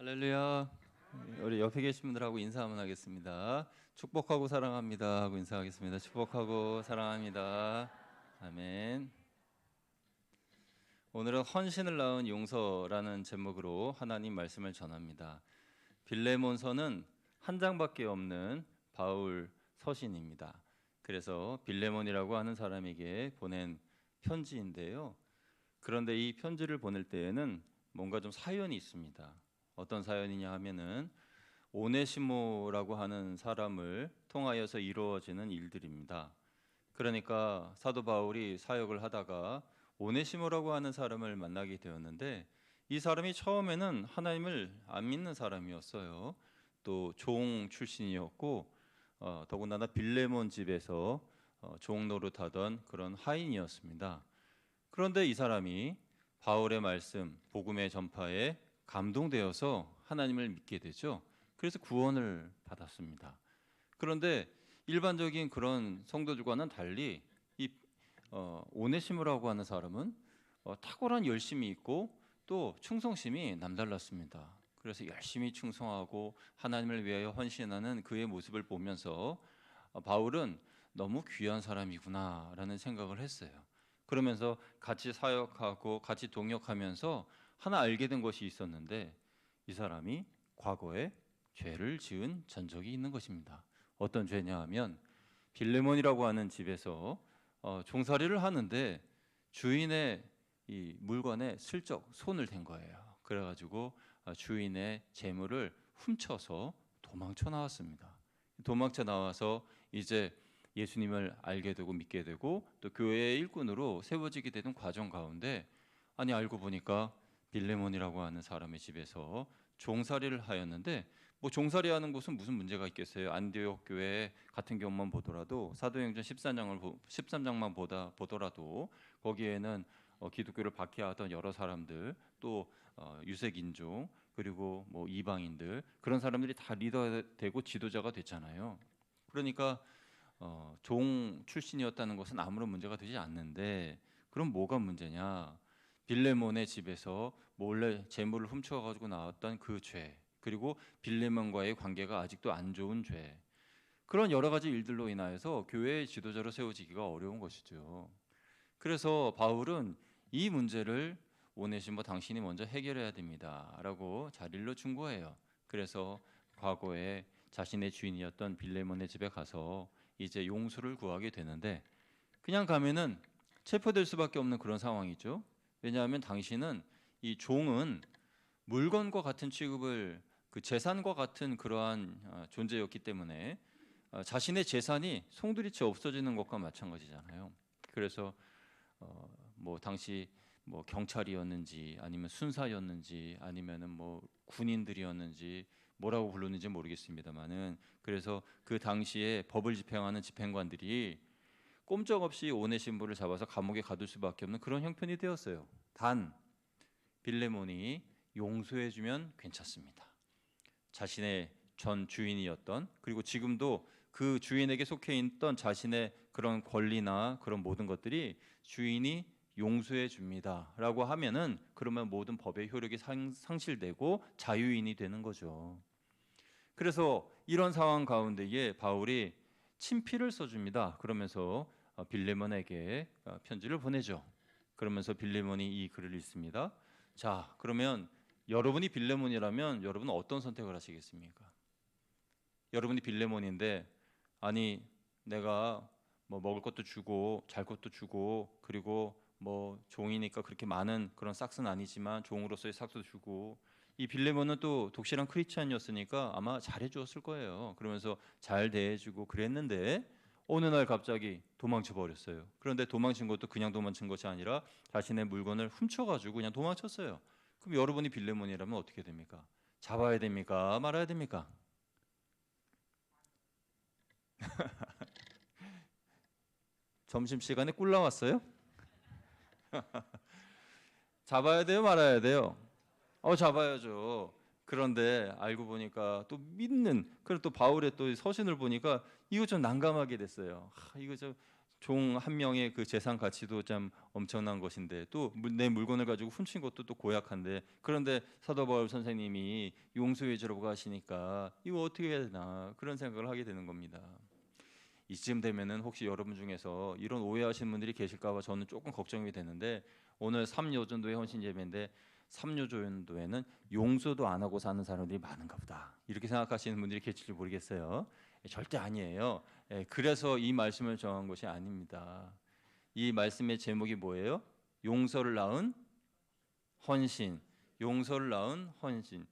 할렐루야. 우리 옆에 계신 분들하고 인사 한번 하겠습니다. 축복하고 사랑합니다 하고 인사하겠습니다. 축복하고 사랑합니다. 아멘. 오늘은 헌신을 낳은 용서라는 제목으로 하나님 말씀을 전합니다. 빌레몬서는 한 장밖에 없는 바울 서신입니다. 그래서 빌레몬이라고 하는 사람에게 보낸 편지인데요. 그런데 이 편지를 보낼 때에는 뭔가 좀 사연이 있습니다. 어떤 사연이냐 하면은 오네시모라고 하는 사람을 통하여서 이루어지는 일들입니다. 그러니까 사도 바울이 사역을 하다가 오네시모라고 하는 사람을 만나게 되었는데 이 사람이 처음에는 하나님을 안 믿는 사람이었어요. 또 종 출신이었고 어, 더군다나 빌레몬 집에서 어, 종 노릇하던 그런 하인이었습니다. 그런데 이 사람이 바울의 말씀, 복음의 전파에 감동되어서 하나님을 믿게 되죠. 그래서 구원을 받았습니다. 그런데 일반적인 그런 성도들과는 달리 이 어, 오네시모라고 하는 사람은 어, 탁월한 열심이 있고 또 충성심이 남달랐습니다. 그래서 열심히 충성하고 하나님을 위하여 헌신하는 그의 모습을 보면서 어, 바울은 너무 귀한 사람이구나라는 생각을 했어요. 그러면서 같이 사역하고 같이 동역하면서 하나 알게 된 것이 있었는데 이 사람이 과거에 죄를 지은 전적이 있는 것입니다. 어떤 죄냐 하면 빌레몬이라고 하는 집에서 어, 종살이를 하는데 주인의 이 물건에 슬쩍 손을 댄 거예요. 그래가지고 어, 주인의 재물을 훔쳐서 도망쳐 나왔습니다. 도망쳐 나와서 이제 예수님을 알게 되고 믿게 되고 또 교회의 일꾼으로 세워지게 되는 과정 가운데 아니 알고 보니까 빌레몬이라고 하는 사람의 집에서 종살이를 하였는데 뭐 종살이하는 곳은 무슨 문제가 있겠어요? 안디옥 교회 같은 경우만 보더라도 사도행전 14장을 13장만 보다 보더라도 거기에는 어, 기독교를 박해하던 여러 사람들 또 어, 유색 인종 그리고 뭐 이방인들 그런 사람들이 다 리더되고 지도자가 됐잖아요. 그러니까 어, 종 출신이었다는 것은 아무런 문제가 되지 않는데 그럼 뭐가 문제냐? 빌레몬의 집에서 몰래 재물을 훔쳐 가지고 나왔던 그 죄, 그리고 빌레몬과의 관계가 아직도 안 좋은 죄. 그런 여러 가지 일들로 인하여서 교회의 지도자로 세워지기가 어려운 것이죠. 그래서 바울은 이 문제를 오네시모 당신이 먼저 해결해야 됩니다라고 준 거예요. 그래서 과거에 자신의 주인이었던 빌레몬의 집에 가서 이제 용서를 구하게 되는데 그냥 가면은 체포될 수밖에 없는 그런 상황이죠. 왜냐하면 당신은 이 종은 물건과 같은 취급을 그 재산과 같은 그러한 어, 존재였기 때문에 어, 자신의 재산이 송두리째 없어지는 것과 마찬가지잖아요. 그래서 어, 뭐 당시 뭐 경찰이었는지 아니면 순사였는지 아니면은 뭐 군인들이었는지 뭐라고 불렀는지 모르겠습니다만은 그래서 그 당시에 법을 집행하는 집행관들이 꼼짝없이 오네 신부를 잡아서 감옥에 가둘 수밖에 없는 그런 형편이 되었어요. 단 빌레몬이 용서해 주면 괜찮습니다. 자신의 전 주인이었던 그리고 지금도 그 주인에게 속해 있던 자신의 그런 권리나 그런 모든 것들이 주인이 용서해 줍니다라고 하면은 그러면 모든 법의 효력이 상, 상실되고 자유인이 되는 거죠. 그래서 이런 상황 가운데에 바울이 친필을 써줍니다. 그러면서 어, 빌레몬에게 어, 편지를 보내죠. 그러면서 빌레몬이 이 글을 읽습니다. 자, 그러면 여러분이 빌레몬이라면 여러분은 어떤 선택을 하시겠습니까? 여러분이 빌레몬인데 아니 내가 뭐 먹을 것도 주고 잘 것도 주고 그리고 뭐 종이니까 그렇게 많은 그런 싹스는 아니지만 종으로서의 싹도 주고 이 빌레몬은 또 독실한 크리스찬이었으니까 아마 잘해 주었을 거예요. 그러면서 잘 대해 주고 그랬는데 어느 날 갑자기 도망쳐 버렸어요. 그런데 도망친 것도 그냥 도망친 것이 아니라 자신의 물건을 훔쳐 가지고 그냥 도망쳤어요. 그럼 여러분이 빌레몬이라면 어떻게 됩니까? 잡아야 됩니까? 말아야 됩니까? 점심 시간에 꿀 나왔어요? 잡아야 돼요, 말아야 돼요? 어, 잡아야죠. 그런데 알고 보니까 또 믿는 그리고 또 바울의 또 서신을 보니까 이거 좀 난감하게 됐어요. 하, 이거 좀 종 한 명의 그 재산 가치도 참 엄청난 것인데 또 내 물건을 가지고 훔친 것도 또 고약한데 그런데 사도 바울 선생님이 용서해 주라고 하시니까 이거 어떻게 해야 되나 그런 생각을 하게 되는 겁니다. 이쯤 되면은 혹시 여러분 중에서 이런 오해하시는 분들이 계실까봐 저는 조금 걱정이 되는데 오늘 삼요전도의 헌신 예배인데 삼요전도에는 용서도 안 하고 사는 사람들이 많은가 보다 이렇게 생각하시는 분들이 계실지 모르겠어요. 절대 아니에요. 예, 그래서 이 말씀을 정한 것이 아닙니다. 이 말씀의 제목이 뭐예요? 용서를 낳은 헌신. 용서를 낳은 헌신.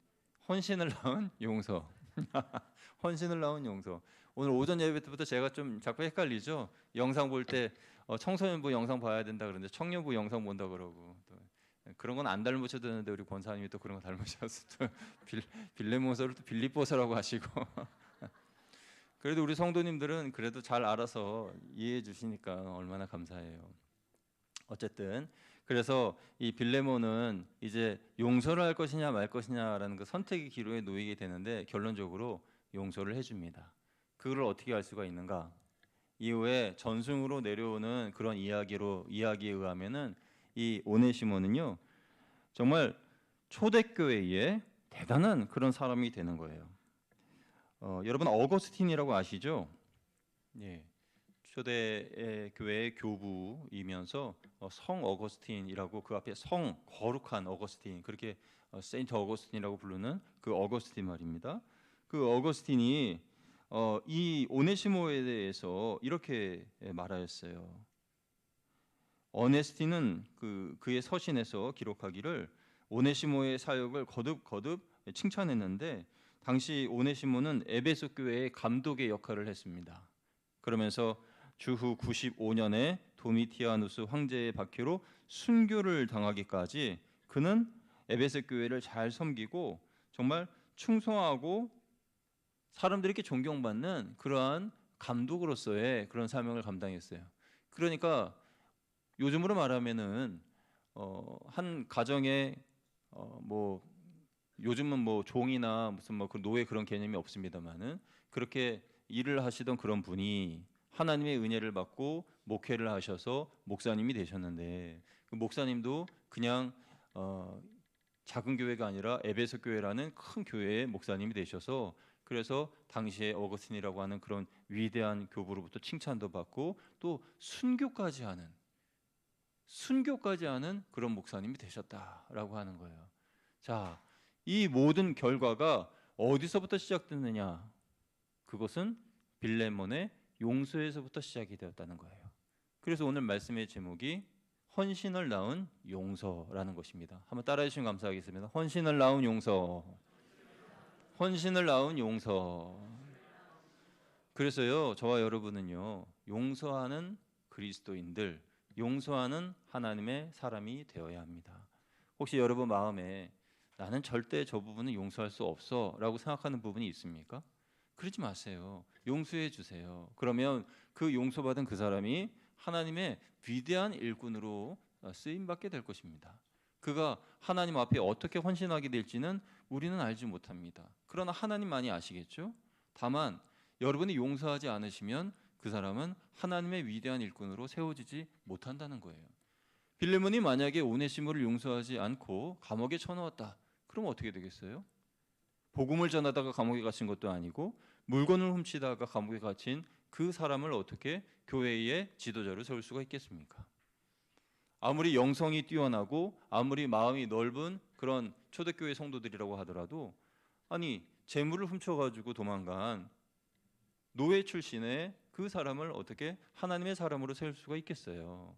헌신을 낳은 용서. 헌신을 낳은 용서. 오늘 오전 예배 때부터 제가 좀 자꾸 헷갈리죠. 영상 볼때 어, 청소년부 영상 봐야 된다 그러는데 청년부 영상 본다 그러고 또 그런 건 안 닮으셔도 되는데 우리 권사님이 또 그런 거 닮으셔서 또 빌, 빌레모서를 또 빌립보서라고 하시고 그래도 우리 성도님들은 그래도 잘 알아서 이해해 주시니까 얼마나 감사해요. 어쨌든 그래서 이 빌레몬은 이제 용서를 할 것이냐 말 것이냐라는 그 선택의 기로에 놓이게 되는데 결론적으로 용서를 해줍니다. 그걸 어떻게 알 수가 있는가? 이후에 전승으로 내려오는 그런 이야기로 이야기에 의하면은 이 오네시모는요 정말 초대교회의 대단한 그런 사람이 되는 거예요. 어, 여러분 어거스틴이라고 아시죠? 예. 초대 교회의 교부이면서 어, 성 어거스틴이라고 그 앞에 성 거룩한 어거스틴 그렇게 어, 세인트 어거스틴이라고 부르는 그 어거스틴 말입니다. 그 어거스틴이 어, 이 오네시모에 대해서 이렇게 말하였어요. 어네스틴은 그 그의 서신에서 기록하기를 오네시모의 사역을 거듭 거듭 칭찬했는데 당시 오네시모는 에베소 교회의 감독의 역할을 했습니다. 그러면서 주후 95년에 도미티아누스 황제의 박해로 순교를 당하기까지 그는 에베소 교회를 잘 섬기고 정말 충성하고 사람들에게 존경받는 그러한 감독으로서의 그런 사명을 감당했어요. 그러니까 요즘으로 말하면은 어, 한 가정에 어, 뭐 요즘은 뭐 종이나 무슨 뭐 그 노예 그런 개념이 없습니다만은 그렇게 일을 하시던 그런 분이 하나님의 은혜를 받고 목회를 하셔서 목사님이 되셨는데 그 목사님도 그냥 어, 작은 교회가 아니라 에베소 교회라는 큰 교회의 목사님이 되셔서 그래서 당시에 어거스틴이라고 하는 그런 위대한 교부로부터 칭찬도 받고 또 순교까지 하는 순교까지 하는 그런 목사님이 되셨다라고 하는 거예요. 자, 이 모든 결과가 어디서부터 시작됐느냐? 그것은 빌레몬의 용서에서부터 시작이 되었다는 거예요. 그래서 오늘 말씀의 제목이 헌신을 낳은 용서라는 것입니다. 한번 따라해 주시면 감사하겠습니다. 헌신을 낳은 용서. 헌신을 낳은 용서. 그래서요, 저와 여러분은요, 용서하는 그리스도인들, 용서하는 하나님의 사람이 되어야 합니다. 혹시 여러분 마음에 나는 절대 저 부분은 용서할 수 없어라고 생각하는 부분이 있습니까? 그러지 마세요. 용서해 주세요. 그러면 그 용서받은 그 사람이 하나님의 위대한 일꾼으로 쓰임 받게 될 것입니다. 그가 하나님 앞에 어떻게 헌신하게 될지는 우리는 알지 못합니다. 그러나 하나님만이 아시겠죠? 다만 여러분이 용서하지 않으시면 그 사람은 하나님의 위대한 일꾼으로 세워지지 못한다는 거예요. 빌레몬이 만약에 오네시모를 용서하지 않고 감옥에 쳐넣었다. 그럼 어떻게 되겠어요? 복음을 전하다가 감옥에 갇힌 것도 아니고 물건을 훔치다가 감옥에 갇힌 그 사람을 어떻게 교회의 지도자로 세울 수가 있겠습니까? 아무리 영성이 뛰어나고 아무리 마음이 넓은 그런 초대교회 성도들이라고 하더라도 아니 재물을 훔쳐가지고 도망간 노예 출신의 그 사람을 어떻게 하나님의 사람으로 세울 수가 있겠어요?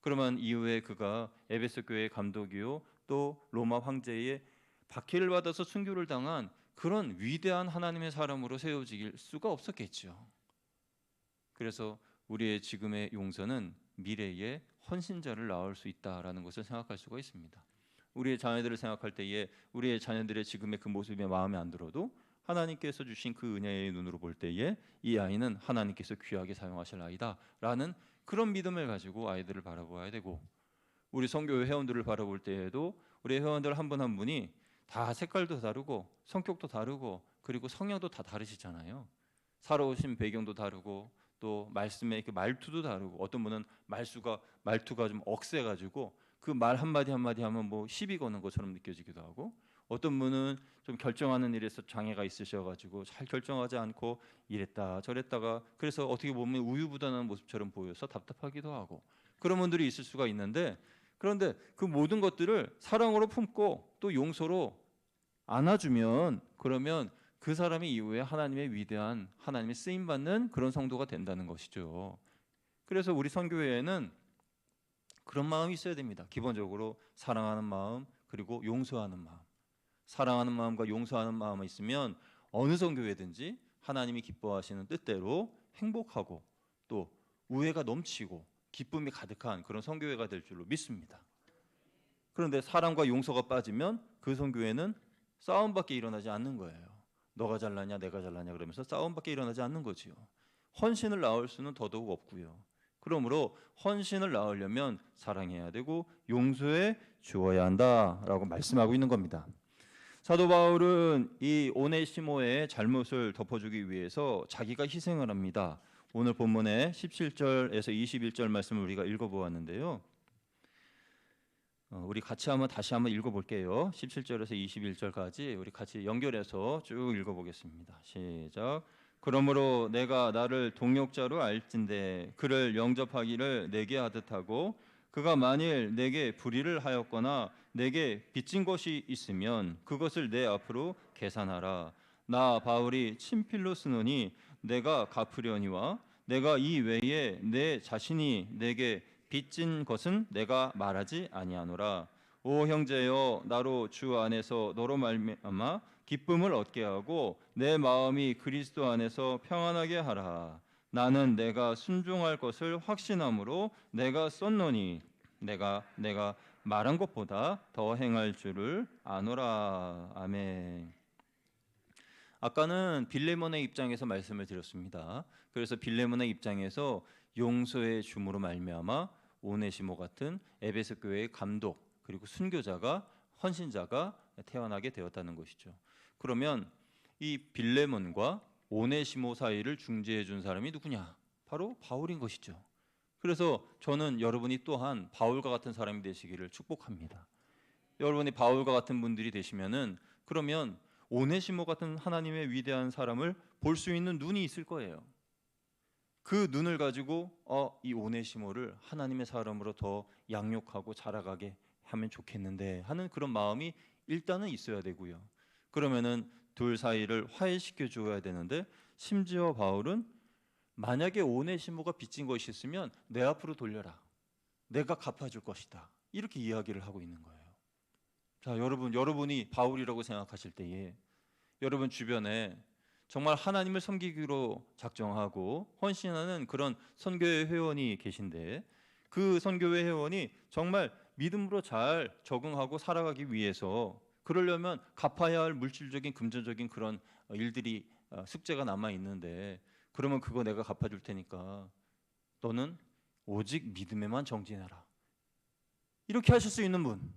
그러면 이후에 그가 에베소 교회 감독이요 또 로마 황제의 박해를 받아서 순교를 당한 그런 위대한 하나님의 사람으로 세워질 수가 없었겠죠. 그래서 우리의 지금의 용서는 미래의 헌신자를 낳을 수 있다라는 것을 생각할 수가 있습니다. 우리의 자녀들을 생각할 때에 우리의 자녀들의 지금의 그 모습이 마음에 안 들어도 하나님께서 주신 그 은혜의 눈으로 볼 때에 이 아이는 하나님께서 귀하게 사용하실 아이다라는 그런 믿음을 가지고 아이들을 바라보아야 되고 우리 성교회 회원들을 바라볼 때에도 우리 회원들 한분한 분이 다 색깔도 다르고 성격도 다르고 그리고 성향도 다 다르시잖아요. 살아오신 배경도 다르고 또 말씀의 그 말투도 다르고 어떤 분은 말수가 말투가 좀 억세가지고 그 말 한마디 한마디 하면 뭐 시비 거는 것처럼 느껴지기도 하고 어떤 분은 좀 결정하는 일에서 장애가 있으셔가지고 잘 결정하지 않고 이랬다 저랬다가 그래서 어떻게 보면 우유부단한 모습처럼 보여서 답답하기도 하고 그런 분들이 있을 수가 있는데 그런데 그 모든 것들을 사랑으로 품고 또 용서로 안아주면 그러면 그 사람이 이후에 하나님의 위대한 하나님의 쓰임 받는 그런 성도가 된다는 것이죠. 그래서 우리 선교회에는 그런 마음이 있어야 됩니다. 기본적으로 사랑하는 마음 그리고 용서하는 마음. 사랑하는 마음과 용서하는 마음이 있으면 어느 선교회든지 하나님이 기뻐하시는 뜻대로 행복하고 또 우애가 넘치고 기쁨이 가득한 그런 선교회가 될 줄로 믿습니다. 그런데 사랑과 용서가 빠지면 그 선교회는 싸움밖에 일어나지 않는 거예요. 너가 잘나냐 내가 잘나냐 그러면서 싸움밖에 일어나지 않는 거지요. 헌신을 낳을 수는 더더욱 없고요. 그러므로 헌신을 낳으려면 사랑해야 되고 용서해 주어야 한다라고 말씀하고 있는 겁니다. 사도 바울은 이 오네시모의 잘못을 덮어주기 위해서 자기가 희생을 합니다. 오늘 본문의 17절에서 21절 말씀을 우리가 읽어보았는데요. 어, 우리 같이 한번 다시 한번 읽어볼게요. 17절에서 21절까지 우리 같이 연결해서 쭉 읽어보겠습니다. 시작. 그러므로 내가 나를 동역자로 알진대 그를 영접하기를 내게 하듯 하고 그가 만일 내게 불의를 하였거나 내게 빚진 것이 있으면 그것을 내 앞으로 계산하라. 나 바울이 친필로 쓰노니 내가 갚으려니와 내가 이 외에 내 자신이 내게 빚진 것은 내가 말하지 아니하노라. 오 형제여 나로 주 안에서 너로 말미암아 기쁨을 얻게 하고 내 마음이 그리스도 안에서 평안하게 하라. 나는 내가 순종할 것을 확신함으로 내가 썼노니 내가 내가 말한 것보다 더 행할 줄을 아노라. 아멘. 아까는 빌레몬의 입장에서 말씀을 드렸습니다. 그래서 빌레몬의 입장에서 용서의 줌으로 말미암아 오네시모 같은 에베소 교회의 감독 그리고 순교자가 헌신자가 태어나게 되었다는 것이죠. 그러면 이 빌레몬과 오네시모 사이를 중재해 준 사람이 누구냐? 바로 바울인 것이죠. 그래서 저는 여러분이 또한 바울과 같은 사람이 되시기를 축복합니다. 여러분이 바울과 같은 분들이 되시면은 그러면 오네시모 같은 하나님의 위대한 사람을 볼 수 있는 눈이 있을 거예요. 그 눈을 가지고 어, 이 오네시모를 하나님의 사람으로 더 양육하고 자라가게 하면 좋겠는데 하는 그런 마음이 일단은 있어야 되고요. 그러면은 둘 사이를 화해시켜 줘야 되는데 심지어 바울은 만약에 오네시모가 빚진 것이 있으면 내 앞으로 돌려라. 내가 갚아줄 것이다. 이렇게 이야기를 하고 있는 거예요. 자, 여러분, 여러분이 바울이라고 생각하실 때에 여러분 주변에 정말 하나님을 섬기기로 작정하고 헌신하는 그런 선교회 회원이 계신데 그 선교회 회원이 정말 믿음으로 잘 적응하고 살아가기 위해서 그러려면 갚아야 할 물질적인 금전적인 그런 일들이 어, 숙제가 남아 있는데 그러면 그거 내가 갚아줄 테니까 너는 오직 믿음에만 정진해라. 이렇게 하실 수 있는 분.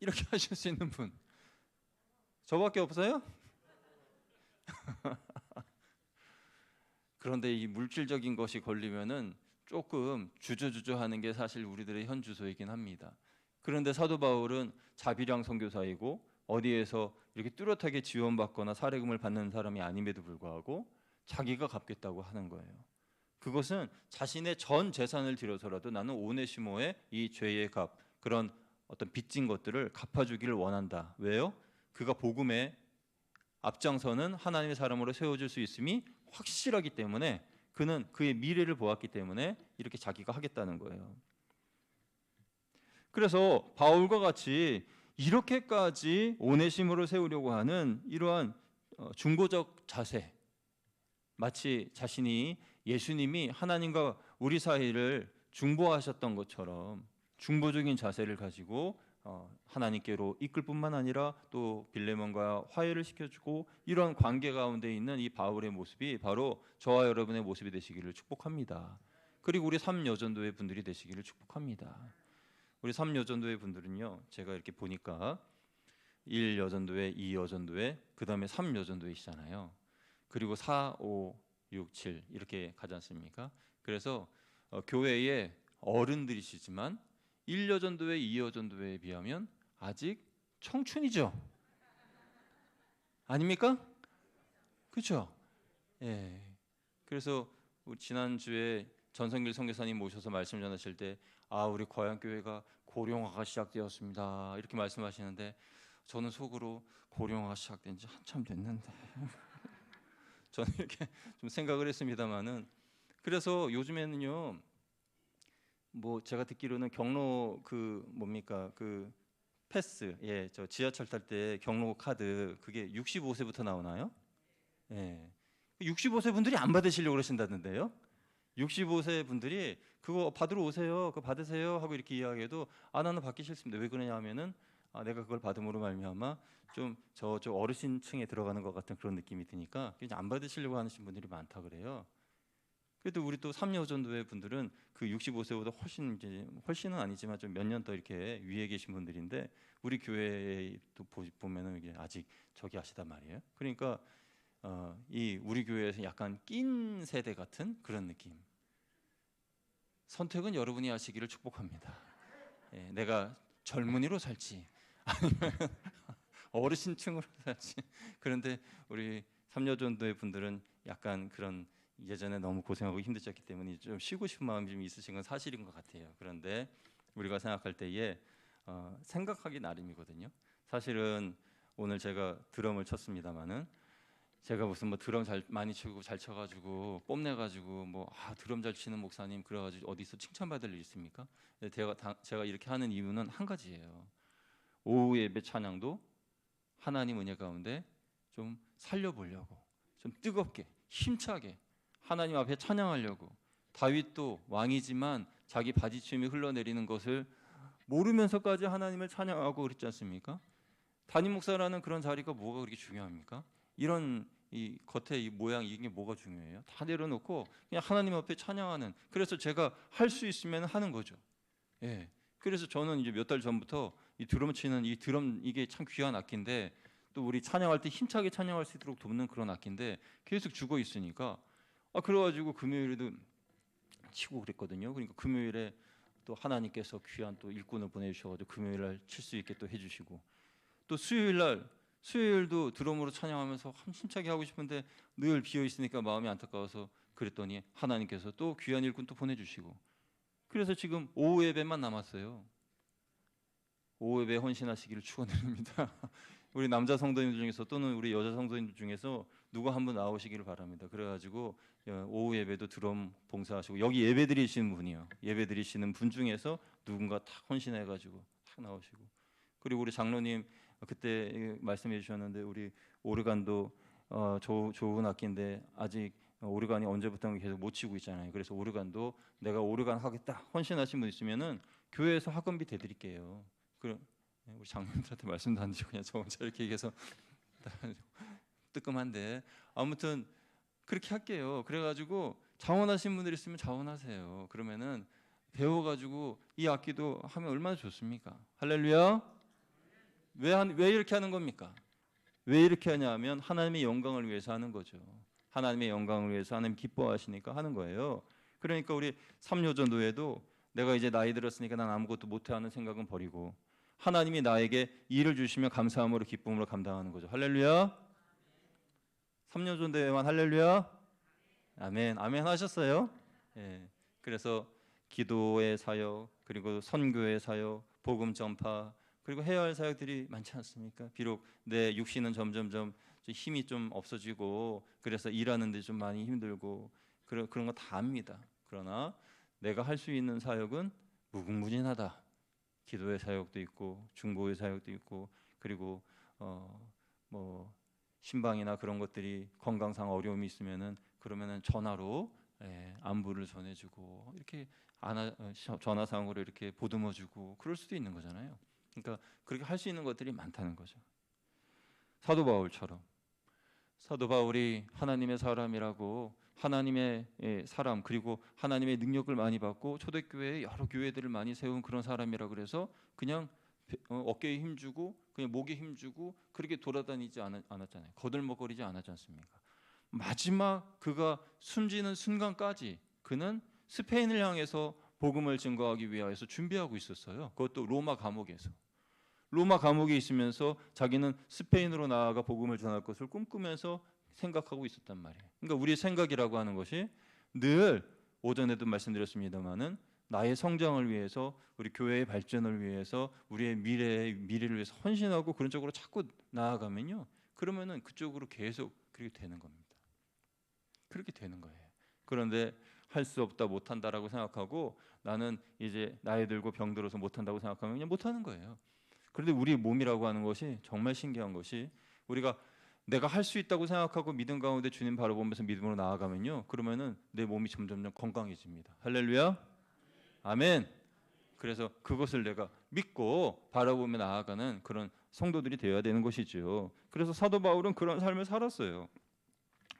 이렇게 하실 수 있는 분. 저밖에 없어요? 그런데 이 물질적인 것이 걸리면은 조금 주저주저 하는 게 사실 우리들의 현 주소이긴 합니다. 그런데 사도 바울은 자비량 선교사이고 어디에서 이렇게 뚜렷하게 지원받거나 사례금을 받는 사람이 아님에도 불구하고 자기가 갚겠다고 하는 거예요. 그것은 자신의 전 재산을 들여서라도 나는 오네시모의 이 죄의 값 그런 어떤 빚진 것들을 갚아주기를 원한다. 왜요? 그가 복음에 앞장서는 하나님의 사람으로 세워질 수 있음이 확실하기 때문에 그는 그의 미래를 보았기 때문에 이렇게 자기가 하겠다는 거예요. 그래서 바울과 같이 이렇게까지 오네심으로 세우려고 하는 이러한 어, 중고적 자세, 마치 자신이 예수님이 하나님과 우리 사이를 중보하셨던 것처럼 중보적인 자세를 가지고 어, 하나님께로 이끌 뿐만 아니라 또 빌레몬과 화해를 시켜주고 이런 관계 가운데 있는 이 바울의 모습이 바로 저와 여러분의 모습이 되시기를 축복합니다. 그리고 우리 삼여전도회 분들이 되시기를 축복합니다. 우리 삼여전도회 분들은요, 제가 이렇게 보니까 1여전도회, 2여전도회, 그 다음에 3여전도회시잖아요. 그리고 4, 5, 6, 7 이렇게 가지 않습니까? 그래서 어, 교회의 어른들이시지만 1여전도회, 2여전도회에 비하면 아직 청춘이죠. 아닙니까? 그렇죠? 예. 그래서 지난주에 전성길 선교사님 모셔서 말씀 전하실 때 아, 우리 고향 교회가 고령화가 시작되었습니다. 이렇게 말씀하시는데 저는 속으로 고령화가 시작된 지 한참 됐는데 저는 이렇게 좀 생각을 했습니다만은 그래서 요즘에는요 뭐 제가 듣기로는 경로 그 뭡니까 그 패스 예 저 지하철 탈 때 경로 카드 그게 65세부터 나오나요? 예 65세 분들이 안 받으시려고 그러신다던데요. 65세 분들이 그거 받으러 오세요. 그거 받으세요 하고 이렇게 이야기해도 아 나는 받기 싫습니다. 왜 그러냐 하면은 아, 내가 그걸 받음으로 말미암아 좀저저 어르신층에 들어가는 것 같은 그런 느낌이 드니까 그냥 안 받으시려고 하시는 분들이 많다 그래요. 그래도 우리 또 삼여전도회 분들은 그 65세보다 훨씬 이제 훨씬은 아니지만 좀 몇 년 더 이렇게 위에 계신 분들인데 우리 교회에 또 보- 보면은 이게 아직 저기 하시단 말이에요. 그러니까 어, 이 우리 교회에서 약간 낀 세대 같은 그런 느낌. 선택은 여러분이 하시기를 축복합니다. 예, 내가 젊은이로 살지 아니면 어르신층으로 살지. 그런데 우리 삼여전도의 분들은 약간 그런 예전에 너무 고생하고 힘드셨기 때문에 좀 쉬고 싶은 마음이 좀 있으신 건 사실인 것 같아요. 그런데 우리가 생각할 때에 어, 생각하기 나름이거든요. 사실은 오늘 제가 드럼을 쳤습니다마는 제가 무슨 뭐 드럼 잘 많이 치고 잘 쳐가지고 뽐내가지고 뭐 아 드럼 잘 치는 목사님 그래가지고 어디서 칭찬받을 일 있습니까? 네, 제가 다- 제가 이렇게 하는 이유는 한 가지예요. 오후 예배 찬양도 하나님 은혜 가운데 좀 살려보려고 좀 뜨겁게 힘차게 하나님 앞에 찬양하려고 다윗도 왕이지만 자기 바지춤이 흘러내리는 것을 모르면서까지 하나님을 찬양하고 그랬지 않습니까? 담임 목사라는 그런 자리가 뭐가 그렇게 중요합니까? 이런 이 겉에 이 모양 이게 뭐가 중요해요? 다 내려놓고 그냥 하나님 앞에 찬양하는. 그래서 제가 할 수 있으면 하는 거죠. 예. 그래서 저는 이제 몇 달 전부터 이 드럼 치는 이 드럼 이게 참 귀한 악기인데 또 우리 찬양할 때 힘차게 찬양할 수 있도록 돕는 그런 악기인데 계속 죽어 있으니까 아 그래가지고 금요일에도 치고 그랬거든요. 그러니까 금요일에 또 하나님께서 귀한 또 일꾼을 보내주셔가지고 금요일 날 칠 수 있게 또 해주시고 또 수요일 날 수요일도 드럼으로 찬양하면서 참 힘차게 하고 싶은데 늘 비어 있으니까 마음이 안타까워서 그랬더니 하나님께서 또 귀한 일꾼 또 보내주시고 그래서 지금 오후 예배만 남았어요. 오후 예배 헌신하시기를 축원드립니다. 우리 남자 성도님들 중에서 또는 우리 여자 성도님들 중에서 누가 한 분 나오시기를 바랍니다. 그래가지고 어, 오후 예배도 드럼 봉사하시고 여기 예배 드리시는 분이요. 예배 드리시는 분 중에서 누군가 탁 헌신해가지고 탁 나오시고 그리고 우리 장로님 그때 말씀해 주셨는데 우리 오르간도 어, 조, 좋은 악기인데 아직 오르간이 언제부터 계속 못 치고 있잖아요. 그래서 오르간도 내가 오르간 하겠다 헌신하신 분 있으면은 교회에서 학원비 대드릴게요. 그럼 우리 장로님들한테 말씀도 안 드리고 그냥 저 혼자 이렇게 얘기해서 뜨끔한데 아무튼 그렇게 할게요. 그래가지고 자원하신 분들 있으면 자원하세요. 그러면은 배워가지고 이 악기도 하면 얼마나 좋습니까? 할렐루야. 왜, 한- 왜 이렇게 하는 겁니까? 왜 이렇게 하냐면 하나님의 영광을 위해서 하는 거죠. 하나님의 영광을 위해서 하나님 기뻐하시니까 하는 거예요. 그러니까 우리 삼요전도에도 내가 이제 나이 들었으니까 난 아무것도 못해 하는 생각은 버리고 하나님이 나에게 일을 주시면 감사함으로 기쁨으로 감당하는 거죠. 할렐루야. 삼요전도에만 할렐루야. 아멘. 아멘 하셨어요? 예. 그래서 기도의 사역 그리고 선교의 사역, 복음 전파 그리고 해야 할 사역들이 많지 않습니까? 비록 내 육신은 점점점 좀 힘이 좀 없어지고 그래서 일하는데 좀 많이 힘들고 그런 그런 거 다 압니다. 그러나 내가 할 수 있는 사역은 무궁무진하다. 기도의 사역도 있고 중보의 사역도 있고 그리고 어 뭐 신방이나 그런 것들이 건강상 어려움이 있으면은 그러면은 전화로 예, 안부를 전해주고 이렇게 어, 시- 전화상으로 이렇게 보듬어주고 그럴 수도 있는 거잖아요. 그러니까 그렇게 할 수 있는 것들이 많다는 거죠. 사도 바울처럼 사도 바울이 하나님의 사람이라고 하나님의 예, 사람 그리고 하나님의 능력을 많이 받고 초대교회에 여러 교회들을 많이 세운 그런 사람이라 그래서 그냥 배- 어, 어깨에 힘주고 그냥 목에 힘주고 그렇게 돌아다니지 않았, 않았잖아요. 거들먹거리지 않았지 않습니까? 마지막 그가 숨지는 순간까지 그는 스페인을 향해서 복음을 증거하기 위하여서 준비하고 있었어요. 그것도 로마 감옥에서. 로마 감옥에 있으면서 자기는 스페인으로 나아가 복음을 전할 것을 꿈꾸면서 생각하고 있었단 말이에요. 그러니까 우리의 생각이라고 하는 것이 늘 오전에도 말씀드렸습니다마는 나의 성장을 위해서 우리 교회의 발전을 위해서 우리의 미래의 미래를 위해서 헌신하고 그런 쪽으로 자꾸 나아가면요. 그러면은 그쪽으로 계속 그렇게 되는 겁니다. 그렇게 되는 거예요. 그런데 할 수 없다 못한다라고 생각하고 나는 이제 나이 들고 병 들어서 못한다고 생각하면 그냥 못하는 거예요. 그런데 우리 몸이라고 하는 것이 정말 신기한 것이 우리가 내가 할 수 있다고 생각하고 믿음 가운데 주님 바라보면서 믿음으로 나아가면요. 그러면은 내 몸이 점점점 건강해집니다. 할렐루야. 아멘. 그래서 그것을 내가 믿고 바라보며 나아가는 그런 성도들이 되어야 되는 것이죠. 그래서 사도 바울은 그런 삶을 살았어요.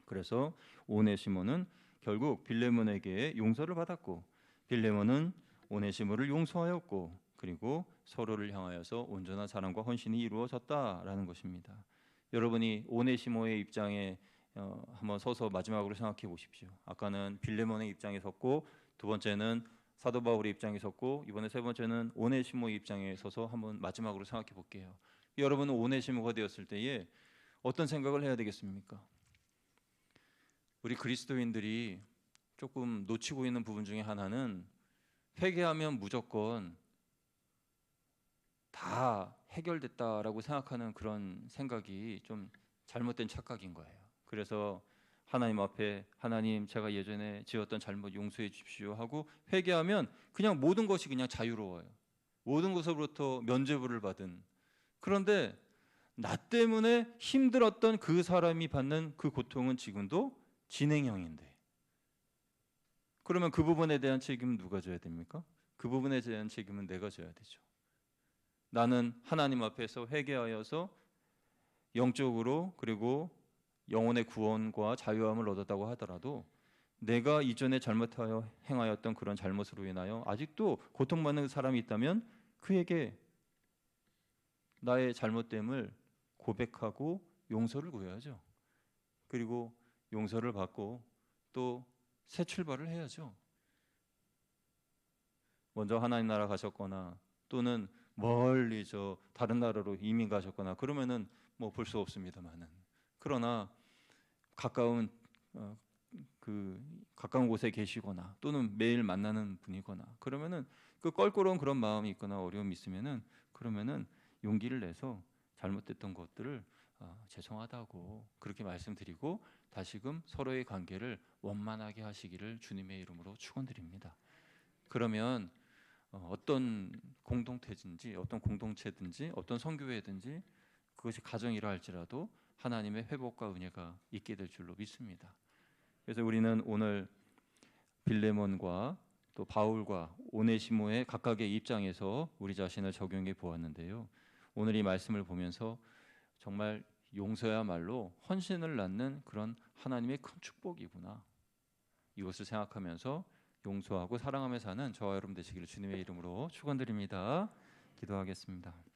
그래서 오네시모는 결국 빌레몬에게 용서를 받았고 빌레몬은 오네시모를 용서하였고 그리고 서로를 향하여서 온전한 사랑과 헌신이 이루어졌다라는 것입니다. 여러분이 오네시모의 입장에 어, 한번 서서 마지막으로 생각해 보십시오. 아까는 빌레몬의 입장에 섰고 두 번째는 사도 바울의 입장에 섰고 이번에 세 번째는 오네시모의 입장에 서서 한번 마지막으로 생각해 볼게요. 여러분은 오네시모가 되었을 때에 어떤 생각을 해야 되겠습니까? 우리 그리스도인들이 조금 놓치고 있는 부분 중에 하나는 회개하면 무조건 다 해결됐다라고 생각하는 그런 생각이 좀 잘못된 착각인 거예요. 그래서 하나님 앞에 하나님 제가 예전에 지었던 잘못 용서해 주십시오 하고 회개하면 그냥 모든 것이 그냥 자유로워요. 모든 것으로부터 면죄부를 받은 그런데 나 때문에 힘들었던 그 사람이 받는 그 고통은 지금도 진행형인데 그러면 그 부분에 대한 책임은 누가 져야 됩니까? 그 부분에 대한 책임은 내가 져야 되죠. 나는 하나님 앞에서 회개하여서 영적으로 그리고 영혼의 구원과 자유함을 얻었다고 하더라도 내가 이전에 잘못하여 행하였던 그런 잘못으로 인하여 아직도 고통받는 사람이 있다면 그에게 나의 잘못됨을 고백하고 용서를 구해야죠. 그리고 용서를 받고 또 새 출발을 해야죠. 먼저 하나님 나라 가셨거나 또는 멀리 저 다른 나라로 이민 가셨거나 그러면은 뭐 볼 수 없습니다만은 그러나 가까운 어, 그 가까운 곳에 계시거나 또는 매일 만나는 분이거나 그러면은 그 껄끄러운 그런 마음이 있거나 어려움이 있으면은 그러면은 용기를 내서 잘못됐던 것들을 어, 죄송하다고 그렇게 말씀드리고 다시금 서로의 관계를 원만하게 하시기를 주님의 이름으로 축원드립니다. 그러면 어, 어떤 공동체든지 어떤 공동체든지 어떤 성교회든지 그것이 가정이라 할지라도 하나님의 회복과 은혜가 있게 될 줄로 믿습니다. 그래서 우리는 오늘 빌레몬과 또 바울과 오네시모의 각각의 입장에서 우리 자신을 적용해 보았는데요. 오늘 이 말씀을 보면서 정말 용서야말로 헌신을 낳는 그런 하나님의 큰 축복이구나. 이것을 생각하면서 용서하고 사랑하며 사는 저와 여러분 되시기를 주님의 이름으로 축원드립니다. 기도하겠습니다.